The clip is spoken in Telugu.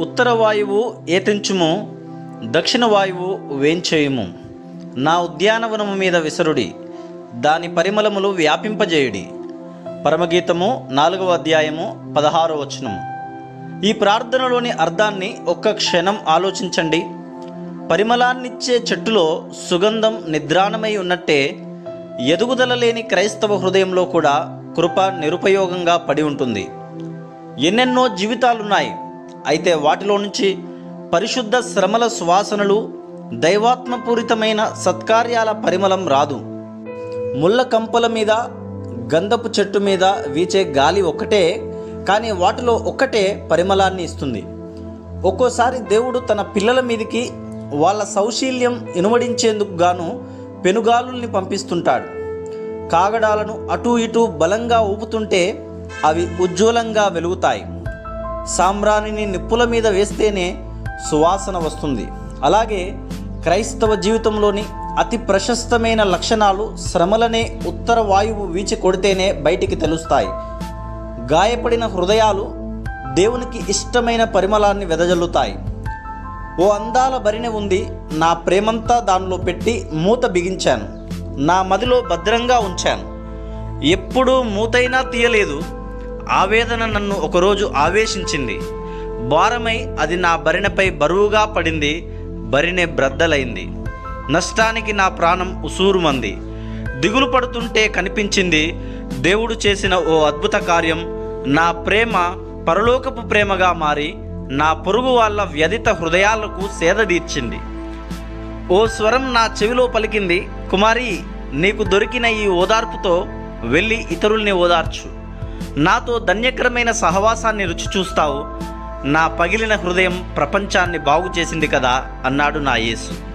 ఉత్తర వాయువు ఏతించుము దక్షిణ వాయువు వేంచేయుము. నా ఉద్యానవనము మీద విసరుడి దాని పరిమళములు వ్యాపింపజేయుడి. పరమగీతము నాలుగవ అధ్యాయము పదహారో వచనము. ఈ ప్రార్థనలోని అర్థాన్ని ఒక్క క్షణం ఆలోచించండి. పరిమళాన్నిచ్చే చెట్టులో సుగంధం నిద్రాణమై ఉన్నట్టే ఎదుగుదల లేని క్రైస్తవ హృదయంలో కూడా కృప నిరుపయోగంగా పడి ఉంటుంది. ఎన్నెన్నో జీవితాలున్నాయి. అయితే వాటిలో నుంచి పరిశుద్ధ శ్రమల సువాసనలు దైవాత్మపూరితమైన సత్కార్యాల పరిమళం రాదు. ముళ్ళ కంపల మీద గంధపు చెట్టు మీద వీచే గాలి ఒక్కటే కానీ వాటిలో ఒక్కటే పరిమళాన్ని ఇస్తుంది. ఒక్కోసారి దేవుడు తన పిల్లల మీదికి వాళ్ళ సౌశీల్యం ఇనుమడించేందుకు గాను పెనుగాలుల్ని పంపిస్తుంటాడు. కాగడాలను అటూ ఇటూ బలంగా ఊపుతుంటే అవి ఉజ్వలంగా వెలుగుతాయి. సాంబ్రాణిని నిప్పుల మీద వేస్తేనే సువాసన వస్తుంది. అలాగే క్రైస్తవ జీవితంలోని అతి ప్రశస్తమైన లక్షణాలు శ్రమలనే ఉత్తర వాయువు వీచి కొడితేనే బయటికి తెలుస్తాయి. గాయపడిన హృదయాలు దేవునికి ఇష్టమైన పరిమళాన్ని వెదజల్లుతాయి. ఓ అందాల బరినె ఉంది నా ప్రేమంతా దానిలో పెట్టి మూత బిగించాను. నా మదిలో భద్రంగా ఉంచాను. ఎప్పుడూ మూతైనా తీయలేదు ఆవేదన నన్ను ఒకరోజు ఆవేశించింది. భారమై అది నా భరిణపై బరువుగా పడింది బరినె బ్రద్దలైంది. నష్టానికి నా ప్రాణం ఉసూరుమంది. దిగులు పడుతుంటే కనిపించింది దేవుడు చేసిన ఓ అద్భుత కార్యం. నా ప్రేమ పరలోకపు ప్రేమగా మారి నా పొరుగు వాళ్ళ వ్యధిత హృదయాలకు సేదదీర్చింది ఓ స్వరం నా చెవిలో పలికింది కుమారి నీకు దొరికిన ఈ ఓదార్పుతో వెళ్ళి ఇతరుల్ని ఓదార్చు. నాతో ధన్యకరమైన సహవాసాన్ని రుచి చూస్తావు. నా పగిలిన హృదయం ప్రపంచాన్ని బాగు చేసింది కదా అన్నాడు నా యేసు.